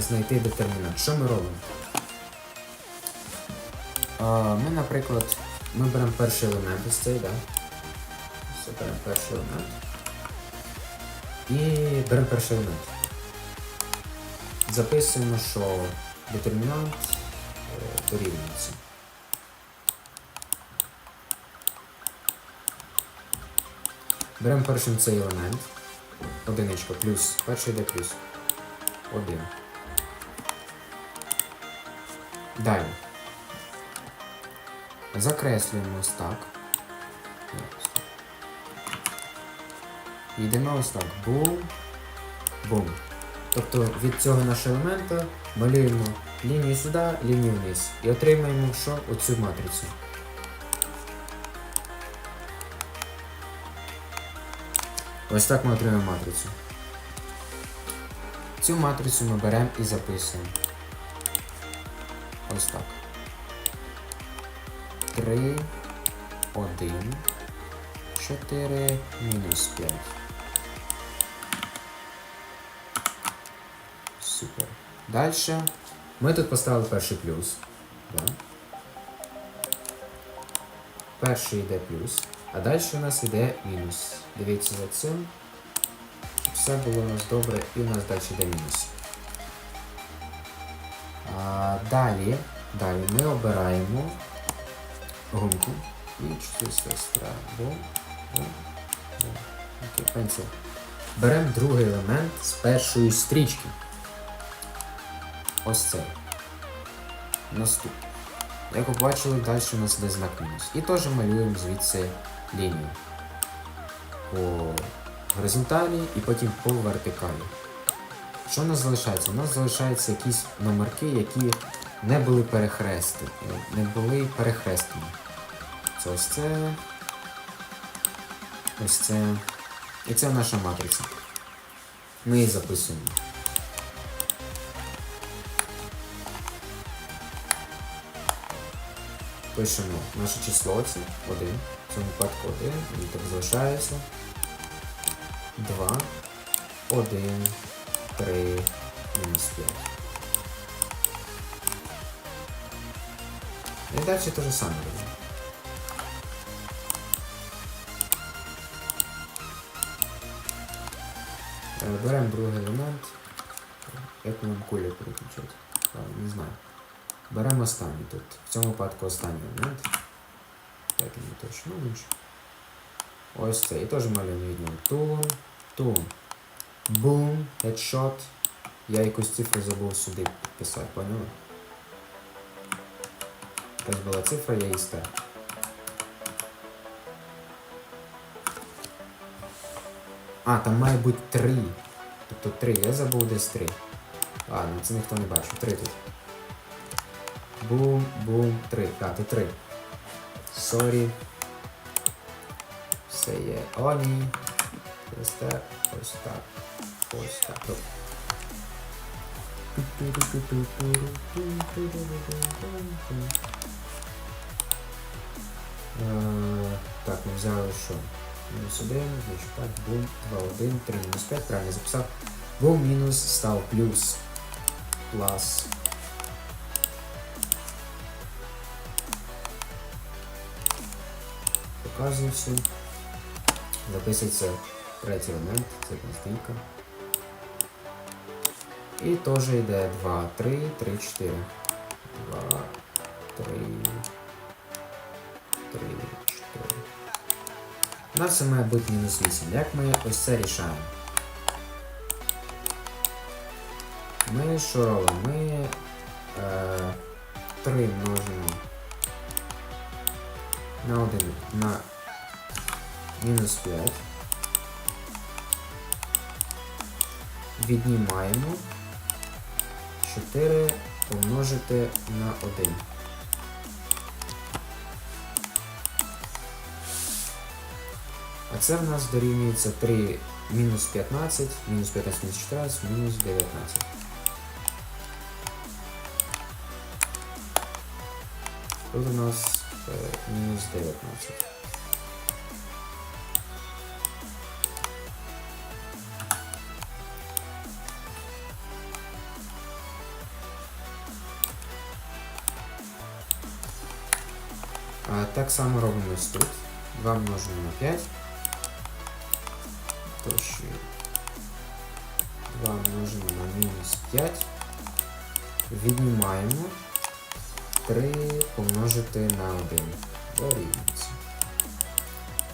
знайти детермінант. Що ми робимо? А, ми, наприклад, ми беремо перший елемент ось цей, да? Все, беремо перший елемент. І беремо перший елемент. Записуємо, що детермінант е, дорівнюється. Беремо першим цей елемент. Одиничка плюс. Перший йде плюс. Один. Далі. Закреслюємо ось так. І Йдемо ось так. Бум. Бум. Тобто від цього нашого елемента малюємо лінію сюди, лінію вниз. І отримаємо що? Оцю матрицю. Ось так ми отримаємо матрицю. Цю матрицю ми беремо і записуємо. Ось так. 3, 1, 4, мінус 5. Супер. Далі ми тут поставили перший плюс. Да? Перший йде плюс, а далі у нас йде мінус. Дивіться за цим. Все було у нас добре і у нас далі йде мінус. Далі, далі ми обираємо гумку і чотири сестра. Бум. Беремо другий елемент з першої стрічки. Ось цей. Наступний. Як ви бачили, далі у нас йде знак мінус. І теж малюємо звідси лінію по горизонталі і потім по вертикалі. Що у нас залишається? У нас залишаються якісь номерки, які не були перехрести, не були перехрестені. Це ось це. Ось це. І це наша матриця. Ми її записуємо. Пишемо наше число це 1. В цьому випадку 1, і так залишається. 2, 1, 3, мінус 5. І далі те же саме робимо. Е, Беремо другий елемент. Як нам кулю переключати? Ладно, Не знаю. Беремо останній тут. В цьому випадку останній елемент. Так, не точно інше. Ось це. І теж малюємо від нього. Бум, хедшот. Я якусь цифру забув сюди підписати, поняли? Якась була цифра, я її став. А, там має бути три. Тобто три. Я забув десь три. Ладно, це ніхто не бачив. Три тут. Бум, бум, три. А, тут три. Сорі. Все є оні. Ось ось так. Ось так. Е, Так, ми взяли що? Мінус 1, значить так, бум, 2, 1, 3, мінус 5, правильно записав. Бум мінус став плюс. Плюс. Показую все. Записується третій елемент, це стійка. І теж йде 2, 3, 3, 4. 2, 3, 3, 4. У нас це має бути мінус 8. Як ми ось це рішаємо? Ми що робимо? Ми е, 3 множимо на 1 на мінус 5. Віднімаємо 4 помножити на 1. А це в нас дорівнюється 3 мінус 15, мінус 15 мінус 14, мінус 19. Тут у нас е, мінус 19. Так само робимо ось тут. 2 множимо на 5. Тож 2 множимо на мінус 5. Віднімаємо 3 помножити на 1. Дорівнюється.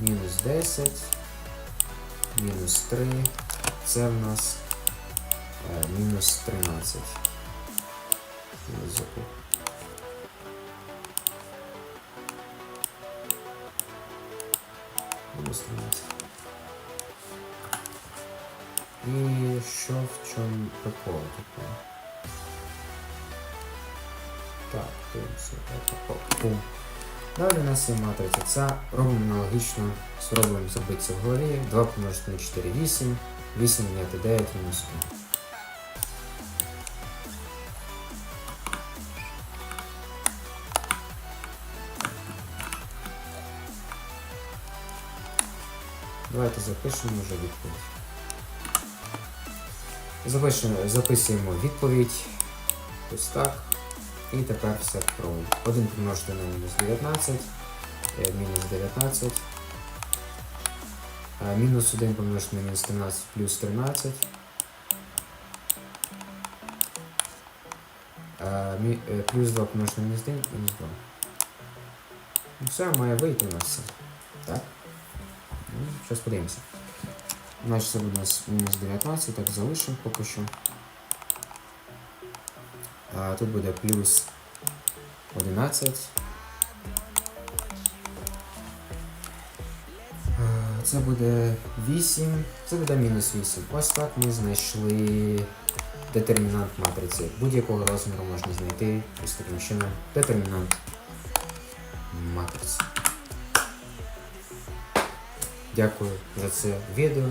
Мінус 10. Мінус 3. Це в нас е, мінус 13. Мінус закуп. Мінус 13. І що в чому прикол такий? Так, дивимося. Далі у нас є матриця. Це робимо аналогічно, Зробимо забитися в голові. 2 помножити на 4, 8. 8 міняти 9 мінус 1. Давайте запишемо вже відповідь. Запишемо, записуємо відповідь. Ось так. І тепер все пробуємо. 1 помножити на мінус 19, е, мінус 19. Е, Мінус 1 помножити на мінус 13 плюс 13. Е, Плюс 2 помножити на мінус 1, мінус 2. Ну, все, має вийти у нас все. Так? Зараз подивимося. Значить, це буде нас мінус 19, так залишимо поки що. А тут буде плюс 11. Це буде 8, це буде мінус 8. Ось так ми знайшли детермінант матриці. Будь-якого розміру можна знайти ось таким чином детермінант матриці. Дякую за це відео.